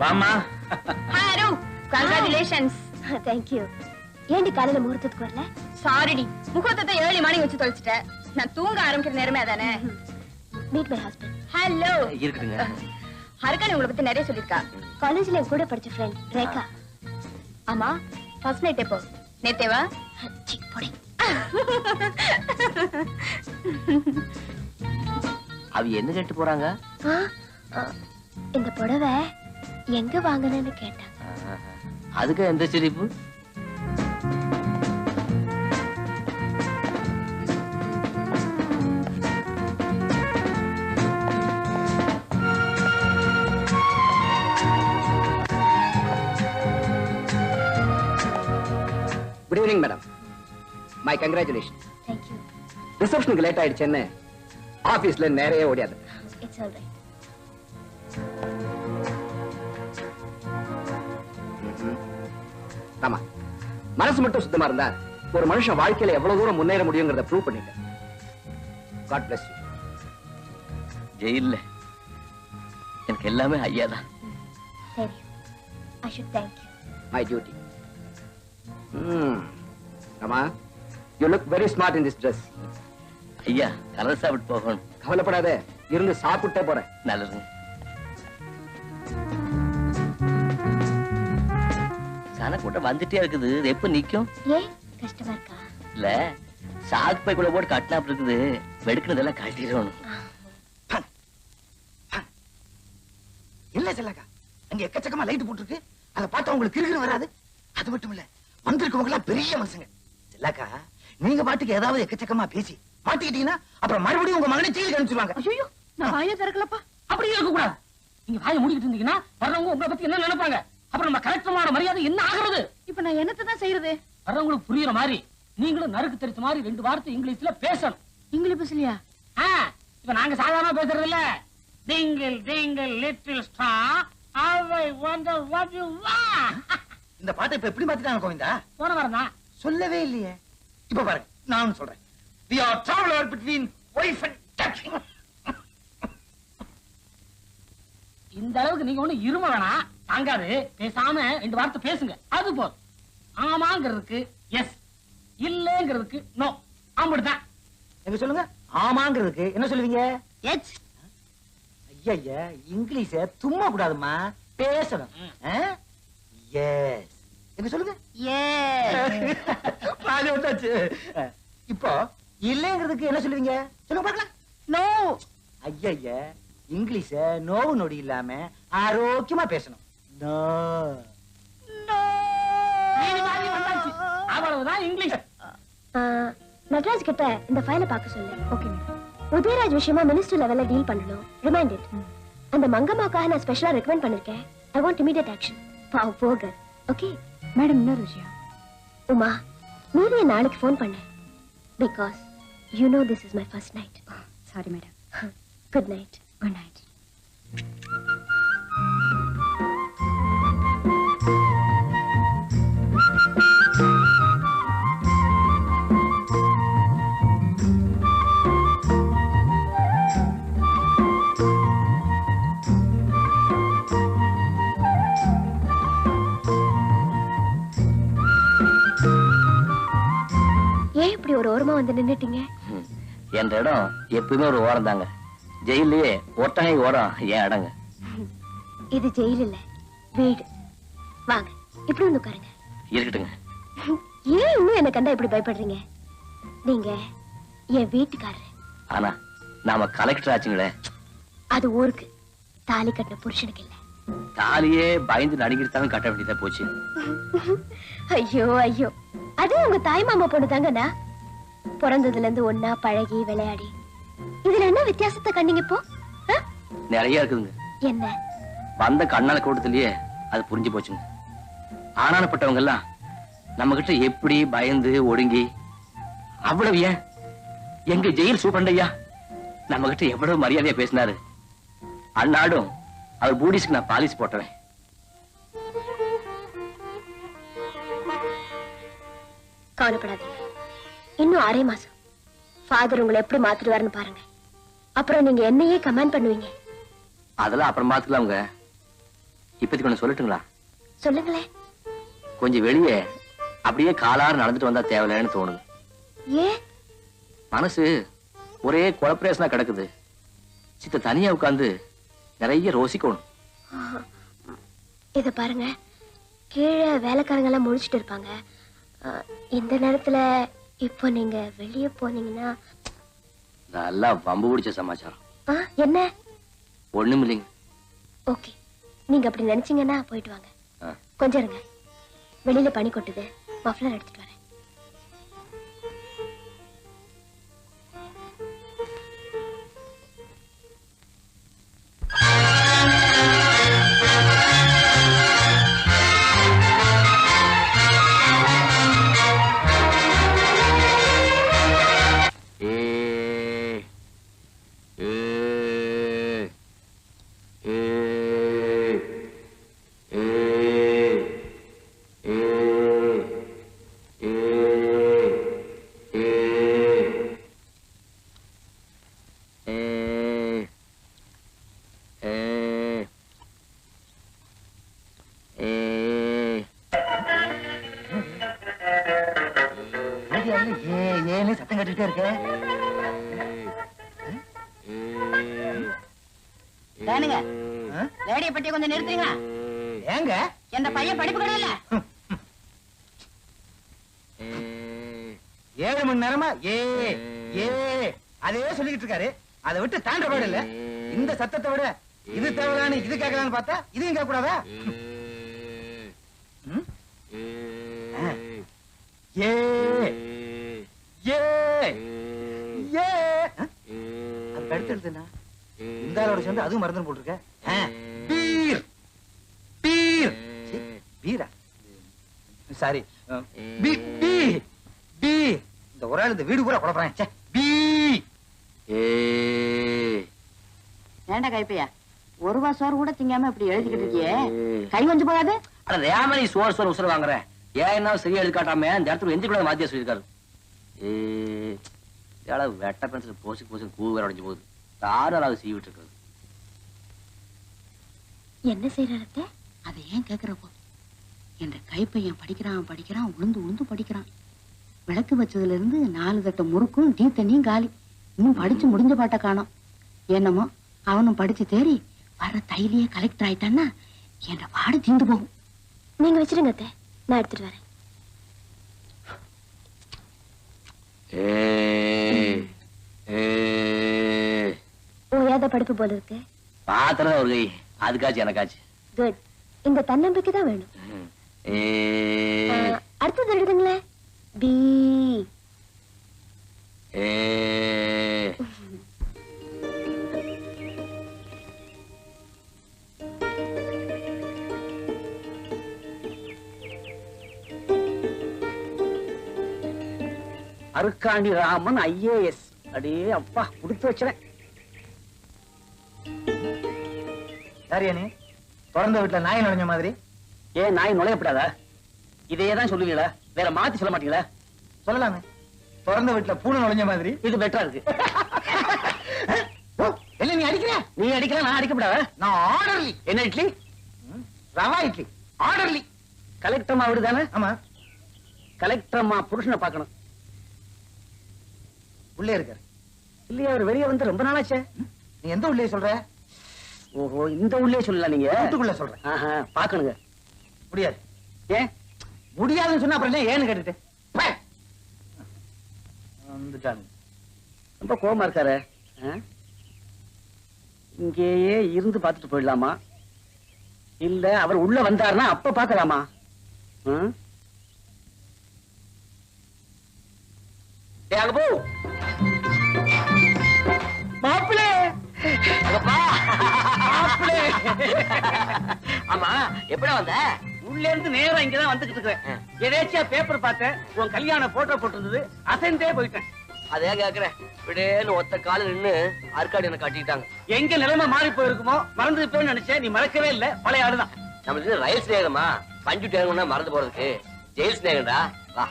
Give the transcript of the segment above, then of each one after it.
வாமா hour congratulations thank you ஏண்டி காலையில முகூர்த்தத்துக்கு வரல? சாரிடி முகூர்த்தத்தை ஏழு மணி வச்சு தொலைச்சிட்டேன் நான் தூங்க ஆரம்பிக்கிற நேரமே அதானே? மீட் மை ஹஸ்பண்ட் ஹலோ இருக்குதுங்க ஹர்கன் உங்களை பத்தி நிறைய சொல்லிருக்கா காலேஜ்ல என் கூட படிச்ச ஃப்ரெண்ட் ரேகா. ஆமா ஃபர்ஸ்ட் நைட் எப்போ? நேத்தேவா? சி, போடி. அவ என்ன கேட்டு போறாங்க? இந்த புடவை எங்க வாங்கினேன்னு கேட்டாங்க. அதுக்கு எந்த சிரிப்பு? Good evening madam my congratulation ரிசப்ஷனுக்கு லேட் ஆயிடுச்சுன்னு ஆபீஸ்ல நிறைய ஓடியாது இட்ஸ் ஆல் மனசு மட்டும் சுத்தமா இருந்தா ஒரு மனுஷன் வாழ்க்கையில எவ்வளவு தூரம் முன்னேற முடியுங்கிறத ப்ரூவ் பண்ணிட்டேன். காட் பிளஸ் யூ ஜெயில்ல. எனக்கு எல்லாமே ஐயா தான். தெரியும் I should thank you my duty ஆமா you look very smart in this dress ஐயா கலர் சாப்பிட்டு போகணும். கவலைப்படாத. இருந்து சாப்பிட்டே போறேன். சனக்கூட்டம் வந்துட்டே இருக்குது. இது எப்ப நிக்கும்? கஷ்டமா இருக்கா? இல்ல சாக்கு பை கூட போட்டு கட்டினாப்பு இருக்குது. வெடுக்கினதெல்லாம் கழட்டிடணும் இல்ல செல்லக்கா அங்க எக்கச்சக்கமா லைட் போட்டுருக்கு. அதை பார்த்தா உங்களுக்கு கிருகிரு வராது. அது மட்டும் இல்ல வந்திருக்கவங்க எல்லாம் பெரிய மனுஷங்க. செல்லக்கா நீங்க பாட்டுக்கு ஏதாவது எக்கச்சக்கமா பேசி மாட்டிக்கிட்டீங்கன்னா அப்புறம் மறுபடியும் உங்க மகனை ஜெயிலுக்கு அனுப்பிச்சிருவாங்க. ஐயோ நான் வாயை திறக்கலப்பா. அப்படி இருக்க கூடாது நீங்க வாயை மூடிக்கிட்டு இருந்தீங்கன்னா வர்றவங்க உங்களை பத்தி என்ன நினைப்பாங்க? அப்புறம் நம்ம கலெக்டரோட மரியாதை என்ன ஆகுறது? இப்ப நான் என்னத்தை தான் செய்யறது? வர்றவங்களுக்கு புரியுற மாதிரி நீங்களும் நறுக்கு தெரிச்ச மாதிரி ரெண்டு வார்த்தை இங்கிலீஷ்ல பேசணும். இங்கிலீஷ் பேசலையா? இப்ப நாங்க சாதாரண பேசுறது இல்ல. Twinkle twinkle little star how I wonder what you இந்த பாட்டை இப்ப எப்படி மாத்திட்டாங்க கோவிந்தா? போன வாரம் தான். சொல்லவே இல்லையே. இப்ப பாருங்க நான் சொல்றேன். We are traveler between wife and touching இந்த அளவுக்கு நீங்க ஒண்ணு இரும வேணாம். தாங்காது பேசாம ரெண்டு வார்த்தை பேசுங்க. அது போதும். ஆமாங்கிறதுக்கு எஸ் இல்லங்கிறதுக்கு நோ அப்படிதான். எங்க சொல்லுங்க? ஆமாங்கிறதுக்கு என்ன சொல்லுவீங்க? எச் ஐயா இங்கிலீஷ தும்மா கூடாதுமா பேசணும். எஸ் எங்க சொல்லுங்க? பாதி வந்தாச்சு இப்போ இல்லைங்கிறதுக்கு என்ன சொல்லுவீங்க? சொல்லுங்க பார்க்கலாம். நோ ஐயா இங்கிலீஷ நோவு நொடி இல்லாம ஆரோக்கியமா பேசணும். அவ்வளவுதான் இங்கிலீஷ். ஆ, நட்ராஜ் கிட்ட இந்த ஃபைலை பார்க்க சொல்லு ஓகே உதயராஜ் விஷயமா மினிஸ்டர் லெவல்ல டீல் பண்ணணும். ரிமைண்ட் இட் அந்த மங்கம்மாக்காக நான் ஸ்பெஷலா ரெக்கமெண்ட் பண்ணிருக்கேன். ஐ வாண்ட் இமீடியட் ஆக்ஷன் பாவ் போகர் ஓகே மேடம் இன்னொரு விஷயம். உமா மீறிய நாளைக்கு ஃபோன் பண்ணேன் because you know this is my first night sorry madam good night good night வந்து நின்னுட்டீங்க. என்ற இடம் எப்பவுமே ஒரு ஓரம் தாங்க. ஜெயிலே ஒட்டகை ஓரம் ஏன் இடங்க இது ஜெயில் இல்ல வீடு. வாங்க இப்படி வந்து உட்காருங்க. இருக்கட்டுங்க. ஏன் இன்னும் என்ன கண்டா இப்படி பயப்படுறீங்க? நீங்க என் வீட்டுக்காரரு. ஆனா நாம கலெக்டர் ஆச்சுங்களே. அது ஊருக்கு. தாலி கட்டின புருஷனுக்கு இல்ல. தாலியே பயந்து நடுங்கிருத்தாலும் கட்ட வேண்டியதா போச்சு. ஐயோ ஐயோ. அது உங்க தாய் மாமா பொண்ணு தாங்கண்ணா. பிறந்ததுல இருந்து ஒன்னா பழகி விளையாடி. இதுல என்ன வித்தியாசத்தை கண்டீங்க இப்போ? நிறைய இருக்குதுங்க. என்ன? வந்த கண்ணால கூட்டத்திலேயே அது புரிஞ்சு போச்சுங்க. ஆனானப்பட்டவங்க எல்லாம் நம்ம கிட்ட எப்படி பயந்து ஒடுங்கி அவ்வளவு ஏன்? எங்க ஜெயில் சூப்பண்டையா நம்ம கிட்ட எவ்வளவு மரியாதையா பேசினாரு? அந்நாடும் அவர் பூடிஸ்க்கு நான் பாலிஸ் போட்டவன் கவலைப்படாதீங்க. இன்னும் ஆறே மாசம். ஃபாதர் உங்களை எப்படி மாத்திடுவாருன்னு பாருங்க. அப்புறம் நீங்க என்னையே கமெண்ட் பண்ணுவீங்க? அதெல்லாம் அப்புறம் பாத்துக்கலாம்ங்க இப்போதைக்கு ஒண்ணு சொல்லட்டுங்களா? சொல்லுங்களேன். கொஞ்சம் வெளியே அப்படியே காலாறு நடந்துட்டு வந்தா தேவையில்லைன்னு தோணுது. ஏன் மனசு ஒரே குழப்பரேசனா கிடக்குது. சித்த தனியா உட்கார்ந்து நிறைய ரோசிக்கணும். இத பாருங்க. கீழே வேலைக்காரங்க எல்லாம் முடிச்சிட்டு இருப்பாங்க இந்த நேரத்துல இப்போ நீங்க வெளியே போனீங்கன்னா நல்லா வம்பு பிடிச்ச சமாச்சாரம். என்ன? ஒண்ணும் இல்லைங்க. ஓகே. நீங்க அப்படி நினைச்சீங்கன்னா போயிட்டு வாங்க. கொஞ்சம் இருங்க. வெளியில பனி கொட்டுது. மஃப்ளர் எடுத்துட்டு வரேன். ஏன்னு சத்தம் கட்டிட்டே இருக்க. ஏனுங்க ஆ? ரேடியோ பட்டியை கொஞ்சம் நிறுத்துறீங்க ஏங்க? எந்த பையன் படிப்பு கிடையாது ஏழு மணி நேரமா? ஏ ஏ. அதே சொல்லிக்கிட்டு இருக்காரு. அதை விட்டு தாண்ட பாடு இல்ல. இந்த சத்தத்தை விட இது தேவையான இது கேட்கலான்னு பார்த்தா இதையும் கேட்க கூடாதா ம்? ஆ. ஏ. ஏ. ஏ? அதுக்கு அடுத்து எழுதுனா இந்த ஆளோட சேர்ந்து அதுவும் மறந்து போட்டிருக்க. ஆ. பீர். பீர். சீ, பீரா? சாரி. B B B. இந்த ஒரு ஆள் இந்த வீடு பூரா குழப்பறேன். ச்சே பி. ஏ. ஏண்டா கைப்பையா? ஒரு ரூபா சோறு கூட திங்காம இப்படி எழுதிக்கிட்டு இருக்கியே? கை கொஞ்சம் போகாது. அட ஏமரி சோறு சோறு உசுர வாங்குற. ஏன் என்ன சரியா எழுதி காட்டாம இந்த இடத்துல எந்த கூட மாத்தியா சொல்லியிருக்காரு. ஏடா வெட்ட பென்சில் போசி போசி கூ வேற உடைஞ்சு போகுது. யாரும் அதை சீவிட்டு இருக்காரு என்ன செய்யறத அதை ஏன் கேக்குறப்போ? என்ற கைப்பையன் படிக்கிறான் படிக்கிறான் உளுந்து உளுந்து படிக்கிறான். விளக்கு வச்சதுல இருந்து நாலு தட்ட முறுக்கும் டீ தண்ணியும் காலி. இன்னும் படிச்சு முடிஞ்ச பாட்ட காணோம். என்னமோ அவனும் படிச்சு தேறி வர தைலியே கலெக்டர் ஆயிட்டான்னா என்ற பாடு தீந்து போகும். நீங்க வச்சிருங்க அத்தை. நான் எடுத்துட்டு வரேன் ஏ ஏ ஓயாத படிப்பு போல இருக்கு. பாத்திரம் ஒரு கை. அதுக்காச்சு எனக்காச்சு. குட் இந்த தன்னம்பிக்கை தான் வேணும். அடுத்தது எழுதுங்களேன். B. A. Arukkani Raman IAS அடே அப்பா கொடுத்து வச்சுறேன் நீ திறந்த வீட்டுல நாய் நுழைஞ்ச மாதிரி. ஏன் நாய் நுழையப்படாதா? இதையே தான் சொல்லுவீங்களா? வேற மாத்தி சொல்ல மாட்டீங்களா? சொல்லலாமே. திறந்த வீட்டுல பூனை நுழைஞ்ச மாதிரி. இது பெட்டரா இருக்கு. என்ன நீ அடிக்கிற? நீ அடிக்கலாம் நான் அடிக்கப்படாதா? நான் ஆர்டர்லி என்ன இட்லி? ரவா இட்லி. ஆர்டர்லி கலெக்டர் அம்மா வீடு தானே? ஆமா. கலெக்டர் அம்மா புருஷனை பார்க்கணும். உள்ளே இருக்காரு. இல்லையா அவர் வெளியே வந்து ரொம்ப நாளாச்சே. நீ எந்த உள்ளே சொல்ற? ஓஹோ இந்த உள்ளே சொல்லலாம் நீங்க? வீட்டுக்குள்ள சொல்றேன். ஆஹா, பார்க்கணுங்க. முடியாது. ஏன்? முடியாதுன்னு சொன்னா அப்புறம் ஏன்னு கேட்டுட்டு. வந்துட்டாங்க. ரொம்ப கோவமா இருக்காரு? இங்கேயே இருந்து பார்த்துட்டு போயிடலாமா? இல்ல அவர் உள்ள வந்தாருன்னா அப்ப? ஏய், அங்க போ! மாப்பிளே! மாப்பிளே. ஆமா எப்படா வந்த? உள்ள இருந்து நேரா இங்கதான் வந்துகிட்டு இருக்கிறேன் எதேச்சியா பேப்பர் பார்த்தேன். உன் கல்யாண போட்டோ போட்டிருந்தது. அசைந்தே போயிட்டேன். அதே கேக்குறேன். விடேன்னு ஒத்த கால நின்னு அற்காடி என்ன காட்டிட்டாங்க எங்க நிலைமை மாறி போயிருக்குமோ? மறந்து போய் நினைச்சேன். நீ மறக்கவே இல்ல. பழைய ஆளுதான் நம்மளுக்கு ரயில் ஸ்நேகமா பஞ்சு டேகம்னா மறந்து போறதுக்கு. ஜெயில் ஸ்நேகம்டா வா.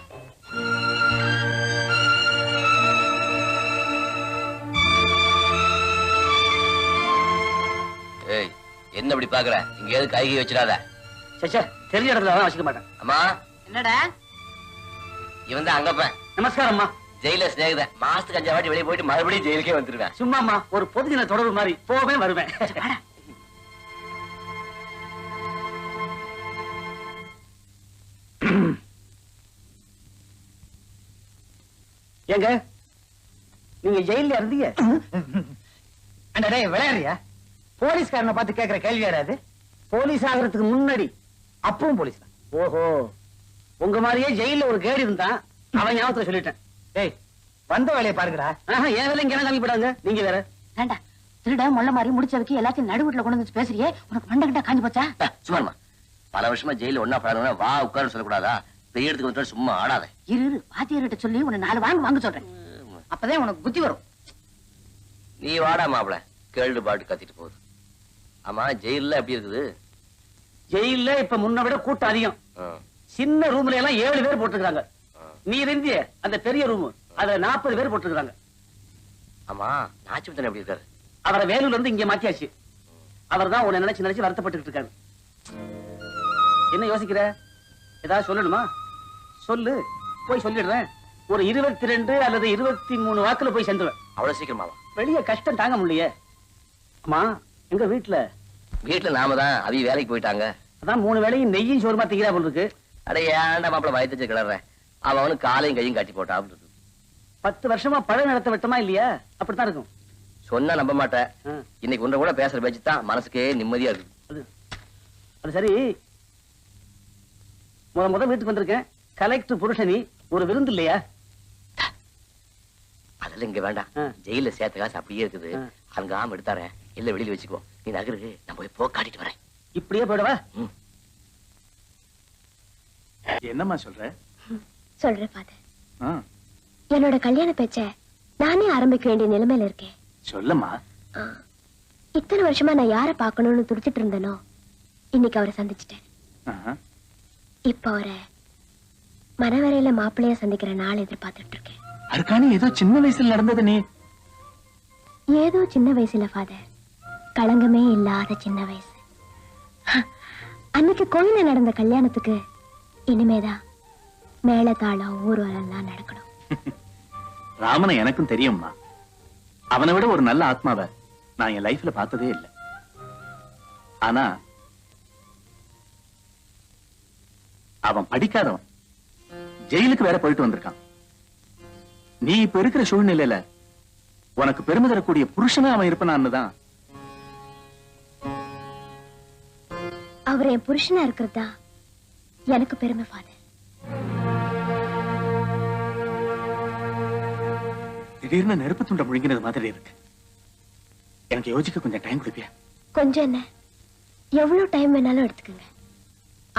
என்ன இப்படி பாக்குற இங்க எது கை கை வச்சிடாத? சச்சா தெரிஞ்ச இடத்துல தான் வச்சுக்க மாட்டேன். அம்மா. என்னடா? இவன் தான் அங்கப்பன் நமஸ்காரம்மா. ஜெயில சிநேகித மாசத்துக்கு அஞ்சு வாட்டி வெளியே போயிட்டு மறுபடியும் ஜெயிலுக்கே வந்துருவேன். சும்மாம்மா ஒரு பொதுஜன தொடர்பு மாதிரி போவேன் வருவேன். ஏங்க நீங்க ஜெயில இருந்தீங்க? விளையாடுறியா? போலீஸ்காரனை பார்த்து கேக்குற கேள்வி யாராது போலீஸ் ஆகிறதுக்கு முன்னாடி அப்பவும் போலீஸ் தான் ஓஹோ. உங்க மாதிரியே ஜெயில ஒரு கேடு இருந்தான் அவன் ஞாபகத்துல சொல்லிட்டேன். டேய் வந்த வேலையை பாருங்கடா. ஆஹா, என் வேலை இங்க காமி போடாங்க நீங்க வேற. ஏண்டா திருட முள்ள மாதிரி முடிச்சதுக்கு எல்லாத்தையும் நடுவுட்ல கொண்டு வந்து பேசுறியே. உனக்கு மண்டை கிட்ட காஞ்சி போச்சா? சும்மா பல வருஷமா ஜெயில ஒன்னா பழகணும்னா வா உட்காரு சொல்லக்கூடாதா? பெரிய இடத்துக்கு வந்துட்டு சும்மா ஆடாத. இரு இரு. வாத்தியார்கிட்ட சொல்லி உன்னை நாலு வாங்க வாங்க சொல்றேன். அப்பதான் உனக்கு புத்தி வரும். நீ வாடா மாப்பிள. கேள்வி பாட்டு கத்திட்டு போகுது. ஆமா ஜெயில்ல எப்படி இருக்குது? ஜெயில இப்ப முன்ன விட கூட்டம் அதிகம். சின்ன ரூம்ல எல்லாம் ஏழு பேர் போட்டுருக்காங்க. நீ இருந்திய அந்த பெரிய ரூம் அதுல நாற்பது பேர் போட்டுருக்காங்க ஆமா நாச்சிபத்தன் எப்படி இருக்காரு? அவரை வேலூர்ல இருந்து இங்க மாத்தியாச்சு. அவர் தான் உன்னை நினைச்சு நினைச்சு வருத்தப்பட்டுக்கிட்டு இருக்காரு. என்ன யோசிக்கிற? ஏதாவது சொல்லணுமா? சொல்லு. போய் சொல்லிடுறேன். ஒரு இருபத்தி ரெண்டு அல்லது இருபத்தி மூணு வாக்குல போய் சேர்ந்துருவேன். அவ்வளவு சீக்கிரமாவா? வெளிய கஷ்டம் தாங்க முடியலையே. அம்மா எங்க வீட்டுல வீட்டுல நாம தான் அவி வேலைக்கு போயிட்டாங்க. அதான் மூணு வேளையும் நெய்யும் சோறுமா திங்கிறா போல இருக்கு. அட ஏன்டா மாப்பிள வயத்தச்சு கிளறேன் அவன் அவனுக்கு காலையும் கையும் கட்டி போட்டா பத்து வருஷமா பழ நிலத்தை விட்டமா இல்லையா? அப்படித்தான் இருக்கும். சொன்னா நம்ப மாட்டேன். இன்னைக்கு உன்னை கூட பேசுற பேச்சு தான் மனசுக்கே நிம்மதியா இருக்கு அது சரி. முத முத வீட்டுக்கு வந்திருக்கேன். கலெக்டர் புருஷனி ஒரு விருந்து இல்லையா? அதெல்லாம் இங்க வேண்டாம். ஜெயில சேர்த்த காசு அப்படியே இருக்குது. அங்க ஆம எடுத்தாரேன் இல்ல வெளியில வச்சுக்கோ. நீ நகரு. நான் போய் போ காட்டிட்டு வரேன். இப்படியே போயிடவா? என்னம்மா சொல்ற? சொல்றேன் ஃபாதர். என்னோட கல்யாண பேச்ச நானே ஆரம்பிக்க வேண்டிய நிலைமையில இருக்கேன். சொல்லம்மா. இத்தனை வருஷமா நான் யார பார்க்கணும்னு துடிச்சிட்டு இருந்தேனோ இன்னைக்கு அவரை சந்திச்சிட்டேன். இப்ப அவரை மனவரையில மாப்பிள்ளைய சந்திக்கிற நாள் எதிர்பார்த்துட்டு இருக்கேன். அருக்காணி ஏதோ சின்ன வயசுல நடந்தது நீ. ஏதோ சின்ன வயசுல ஃபாதர். களங்கமே இல்லாத சின்ன வயசு. அன்னைக்கு கோயில நடந்த கல்யாணத்துக்கு இனிமேதான் மேளதாளம் ஊர்வலம்லாம் நடக்கணும். ராமனை எனக்கும் தெரியும்மா. அவனை விட ஒரு நல்ல ஆத்மாவை நான் என் லைஃப்ல பார்த்ததே இல்லை. ஆனா அவன் படிக்காதவன் ஜெயிலுக்கு வேற போயிட்டு வந்திருக்கான். நீ இப்ப இருக்கிற சூழ்நிலையில உனக்கு பெருமை தரக்கூடிய புருஷனா அவன் இருப்பான்னு தான் அவர் என் புருஷனா இருக்கிறதா? எனக்கு பெருமை ஃபாதர். திடீர்னு நெருப்பு துண்டை முழுங்கினது மாதிரி இருக்கு. எனக்கு யோசிக்க கொஞ்சம் டைம் கொடுப்பியா? கொஞ்சம் என்ன? எவ்வளவு டைம் வேணாலும் எடுத்துக்கங்க.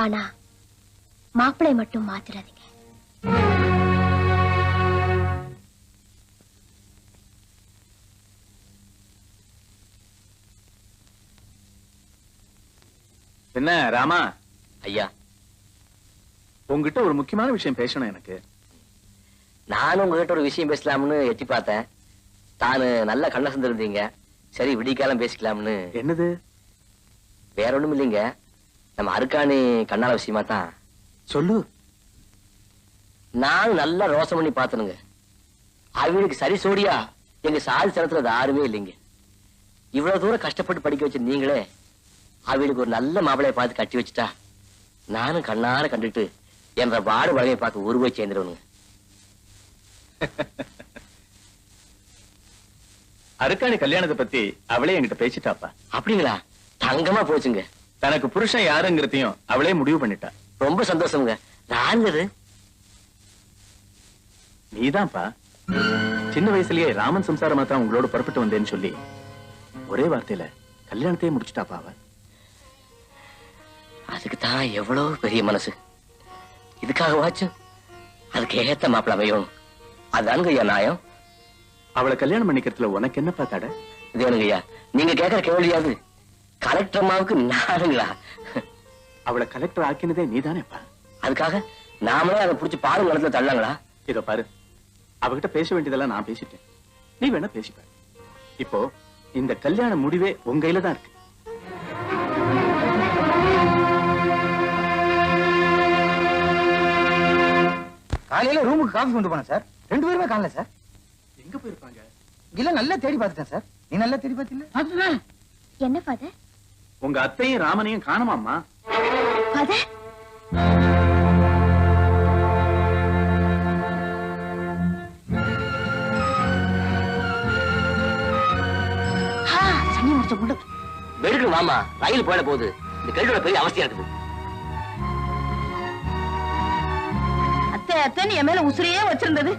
ஆனா மாப்பிளை மட்டும் மாத்திராதீங்க. என்ன ராமா? ஐயா உங்ககிட்ட ஒரு முக்கியமான விஷயம் பேசணும் எனக்கு. நானும் உங்ககிட்ட ஒரு விஷயம் பேசலாம்னு எட்டி பார்த்தேன். தானு நல்ல கண்ண இருந்தீங்க. சரி விடிக்காலம் பேசிக்கலாம்னு. என்னது? வேற ஒண்ணும் இல்லைங்க. நம்ம அருக்காணி கண்ணால விஷயமா தான். சொல்லு. நானும் நல்லா ரோசம் பண்ணி பார்த்தனுங்க. அவங்களுக்கு சரி சோடியா எங்க சாதி சனத்துல அது யாருமே இல்லைங்க. இவ்வளவு தூரம் கஷ்டப்பட்டு படிக்க வச்ச நீங்களே அவளுக்கு ஒரு நல்ல மாப்பிளைய பார்த்து கட்டி வச்சுட்டா நானும் கண்ணார கண்டுட்டு என்ற பாடு வகையை பார்த்து உருவை சேர்ந்துருவனுங்க. அருக்காணி கல்யாணத்தை பத்தி அவளே என்கிட்ட பேசிட்டாப்பா. அப்படிங்களா? தங்கமா போச்சுங்க. தனக்கு புருஷன் யாருங்கிறதையும் அவளே முடிவு பண்ணிட்டா. ரொம்ப சந்தோஷம்ங்க. நான்கிறது? நீதான்ப்பா. சின்ன வயசுலயே ராமன் சம்சாரமா தான் உங்களோட புறப்பட்டு வந்தேன்னு சொல்லி ஒரே வார்த்தையில கல்யாணத்தையே முடிச்சுட்டாப்பா அவ. அதுக்கு தான் எவ்வளவு பெரிய மனசு. இதுக்காக வாச்சும் அதுக்கு ஏத்த மாப்பிள்ள அமையணும். அதானுங்க ஐயா நியாயம். அவளை கல்யாணம் பண்ணிக்கிறதுல உனக்கு என்னப்பா தடை இது வேணுங்க ஐயா. நீங்க கேக்குற கேள்வியாது கலெக்டர் அம்மாவுக்கு நானுங்களா? அவளை கலெக்டர் ஆக்கினதே நீதானேப்பா அதுக்காக நாமளே அதை புடிச்சு பாலும் நிலத்துல தள்ளாங்களா? இதோ பாரு. அவகிட்ட பேச வேண்டியதெல்லாம் நான் பேசிட்டேன். நீ வேணா பேசிப்ப இப்போ இந்த கல்யாண முடிவே உங்க கையில தான் இருக்கு. காலையில ரூமுக்கு காஃபி கொண்டு போனேன் சார் ரெண்டு பேருமே காணல சார் எங்க போயிருப்பாங்க இல்ல நல்லா தேடி பார்த்துட்டேன் சார் நீ நல்லா தேடி பார்த்தில என்ன ஃபாதர் உங்க அத்தையும் ராமனையும் காணுமாம்மா? ஃபாதர் வெறுக்கணும் மாமா. ரயில் போயிட போகுது. இந்த கழுத்தோட பெரிய அவசியம் இருக்குது. அத்தைன்னு என் மேல உசிரியே வச்சிருந்தது?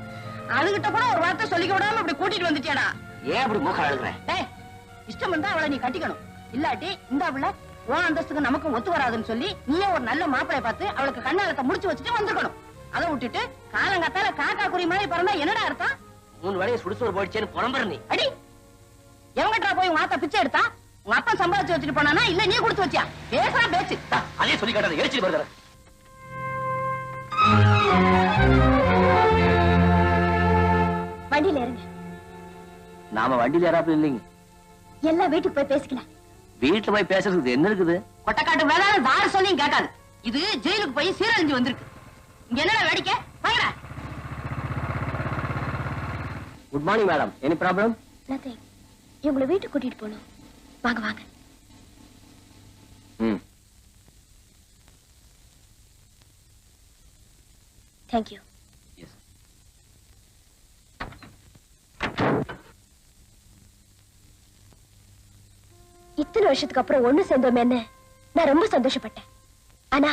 அதுகிட்ட கூட ஒரு வார்த்தை சொல்லிக்க விடாம இப்படி கூட்டிட்டு வந்துட்டியாடா? ஏன் அப்படி மூக்க அழுகுறேன் டேய் இஷ்டம் இருந்தா அவளை நீ கட்டிக்கணும். இல்லாட்டி இந்த அவள உன் அந்தஸ்துக்கு நமக்கு ஒத்து வராதுன்னு சொல்லி நீயே ஒரு நல்ல மாப்பிளைய பார்த்து அவளுக்கு கண்ணாலத்தை முடிச்சு வச்சுட்டு வந்திருக்கணும். அதை விட்டுட்டு காலங்காத்தால காக்கா குறி மாதிரி பிறந்தா என்னடா அர்த்தம்? மூணு வேலையை சுடுசோறு போயிடுச்சேன்னு புலம்புற நீ. அடி எவங்கிட்ட போய் உங்க ஆத்தா பிச்சை எடுத்தா? உங்க அப்பா சம்பாதிச்சு வச்சுட்டு போனானா? இல்ல நீ கொடுத்து வச்சியா? பேசுறா பேச்சு. அதே சொல்லி காட்டாத எரிச்சு வருகிற வண்டியில இருங்க நாம வண்டியில ஏறாப்புல இல்லைங்க. எல்லாம் வீட்டுக்கு போய் பேசிக்கலாம். வீட்டுல போய் பேசுறதுக்கு என்ன இருக்குது? கொட்டக்காட்டு வேலை தார சொல்லியும் கேட்காது. இது ஜெயிலுக்கு போய் சீரழிஞ்சு வந்திருக்கு. இங்க என்னடா வேடிக்கை? வாங்கடா. Good morning madam any problem nothing இவங்களை வீட்டுக்கு கூட்டிட்டு போகணும். வாங்க வாங்க. ம். தேங்க்யூ இத்தனை வருஷத்துக்கு அப்புறம் ஒண்ணு சேர்ந்தோமேன்னு நான் ரொம்ப சந்தோஷப்பட்டேன். ஆனா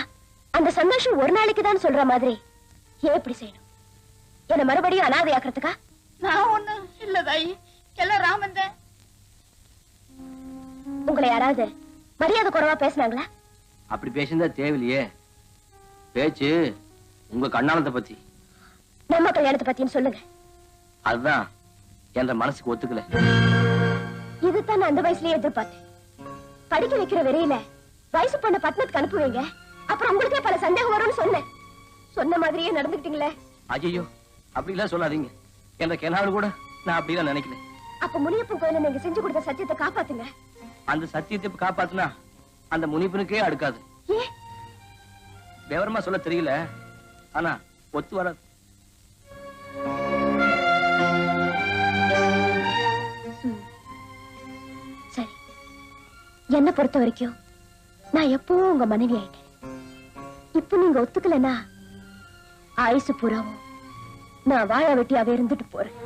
அந்த சந்தோஷம் ஒரு நாளைக்கு தான் சொல்ற மாதிரி ஏன் இப்படி செய்யணும்? என்ன மறுபடியும் அனாதையாக்குறதுக்கா நான் ஒண்ணு இல்ல தாயி. எல்லாம் ராமன் உங்களை யாராவது மரியாதை குறைவா பேசுனாங்களா? அப்படி பேசியிருந்தா தேவையில்லையே. பேச்சு உங்க கண்ணாலத்தை பத்தி. நம்ம கல்யாணத்தை பத்தியும் சொல்லுங்க. அதுதான் என்ற மனசுக்கு ஒத்துக்கல. இதுதான் அந்த வயசுலயே எதிர்பார்த்தேன். படிக்க வைக்கிற வெறியில வயசு பொண்ண பட்டணத்துக்கு அனுப்புவீங்க. அப்புறம் உங்களுக்கே பல சந்தேகம் வரும்னு சொன்னேன். சொன்ன மாதிரியே நடந்துக்கிட்டீங்களே ஐயோ அப்படிலாம் சொல்லாதீங்க. என்ற கெனாவில் கூட நான் அப்படிலாம் நினைக்கல. அப்ப முனியப்பன் கோயில நீங்க செஞ்சு கொடுத்த சத்தியத்தை காப்பாத்துங்க. அந்த சத்தியத்தை காப்பாத்துனா அந்த முனிப்பனுக்கே அடுக்காது. விவரமா சொல்ல தெரியல. ஆனா ஒத்து வராது. சரி. என்ன பொறுத்த வரைக்கும் நான் எப்பவும் உங்க மனைவி ஆயிட்டேன். இப்ப நீங்க ஒத்துக்கலன்னா ஆயுசு பூராவும் நான் வாழ வெட்டியாவே இருந்துட்டு போறேன்.